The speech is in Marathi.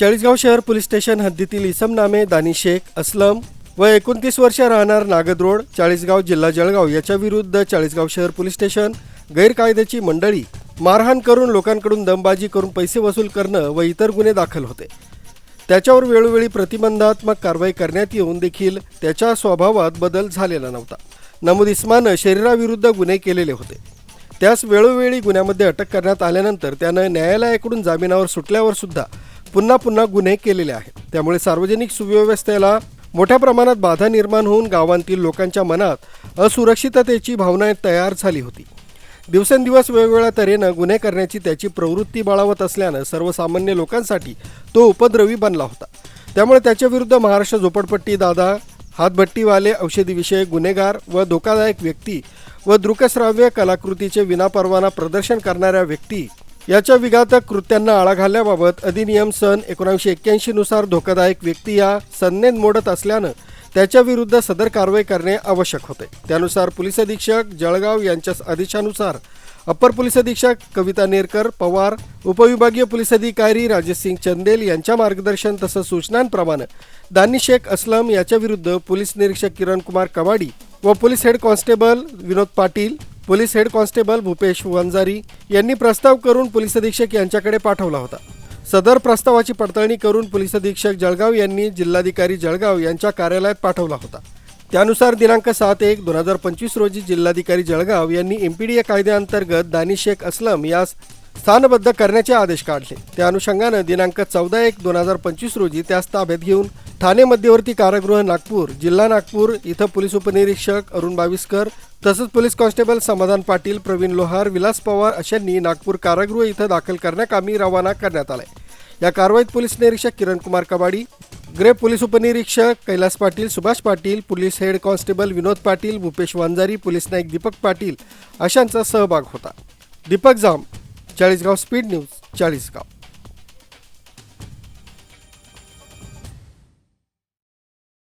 चाळीसगाव शहर पोलीस स्टेशन हद्दीतील इसम नामे दानी शेख असलम व एकोणतीस वर्ष राहणार नागद रोड चाळीसगाव जिल्हा जळगाव याच्या विरुद्ध चाळीसगाव शहर पोलीस स्टेशन गैरकायद्याची मंडळी मारहाण करून लोकांकडून दमबाजी करून पैसे वसूल करणं व इतर गुन्हे दाखल होते. त्याच्यावर वेळोवेळी प्रतिबंधात्मक कारवाई करण्यात येऊन देखील त्याच्या स्वभावात बदल झालेला नव्हता. नमूद इस्मानं शरीराविरुद्ध गुन्हे केलेले होते. त्यास वेळोवेळी गुन्ह्यामध्ये अटक करण्यात आल्यानंतर त्यानं न्यायालयाकडून जामिनावर सुटल्यावर सुद्धा पुन्हा पुन्हा गुन्हे केलेले आहेत. त्यामुळे सार्वजनिक सुव्यवस्थेला मोठ्या प्रमाणात बाधा निर्माण होऊन गावांतील लोकांच्या मनात असुरक्षिततेची भावना तयार झाली होती. दिवसेंदिवस वेगवेगळ्या तऱ्हेनं गुन्हे करण्याची त्याची प्रवृत्ती बाळावत असल्यानं सर्वसामान्य लोकांसाठी तो उपद्रवी बनला होता. त्यामुळे त्याच्याविरुद्ध महाराष्ट्र झोपडपट्टी दादा हातभट्टीवाले औषधीविषयक गुन्हेगार व धोकादायक व्यक्ती व दृकश्राव्य कलाकृतीचे विनापरवाना प्रदर्शन करणाऱ्या व्यक्ती याच्या विघातक कृत्यांना आळा घालण्याबाबत अधिनियम सन एकोणीसशे एक्क्याऐंशीनुसार धोकादायक व्यक्ती या संज्ञेत मोडत असल्यानं त्याच्याविरुद्ध सदर कारवाई करणे आवश्यक होते. त्यानुसार पोलीस अधीक्षक जळगाव यांच्या आदेशानुसार अप्पर पोलीस अधीक्षक कविता नेरकर पवार उपविभागीय पोलीस अधिकारी राजेशसिंग चंदेल यांच्या मार्गदर्शन तसंच सूचनांप्रमाणे दानी शेख असलम याच्याविरुद्ध पोलीस निरीक्षक किरण कुमार कवाडी व police head constable Vinod Patil police head constable Bhupesh Vanjari यांनी प्रस्ताव करून पोलीस अधीक्षक यांच्याकडे पाठवला होता. सदर प्रस्तावाची पडताळणी करून पोलीस अधीक्षक जळगाव यांनी जिल्हाधिकारी जळगाव यांच्या कार्यालयात पाठवला होता. त्यानुसार दिनांक सात एक दोन हजार पंचवीस रोजी जिल्हाधिकारी जळगाव यांनी एमपीडीए कायद्याअंतर्गत दानी शेख असलम यास स्थानबद्ध करण्याचे आदेश काढले. त्या अनुषंगानं दिनांक चौदा एक दोन हजार पंचवीस रोजी त्यास ताब्यात घेऊन ठाणे मध्यवर्ती कारागृह नागपूर जिल्हा नागपूर इथं पोलीस उपनिरीक्षक अरुण बाविस्कर तसंच पोलीस कॉन्स्टेबल समाधान पाटील प्रवीण लोहार विलास पवार अशांनी नागपूर कारागृह इथं दाखल करण्याकामी रवाना करण्यात आलाय. या कारवाईत पोलीस निरीक्षक किरण कुमार कबाडी ग्रे पोलीस उपनिरीक्षक Kailas Patil Subhash Patil police head constable Vinod Patil Bhupesh Vanjari police Naik Deepak Patil अशांचा सहभाग होता. Deepak Jam Chalisgaon speed news Chalisgaon.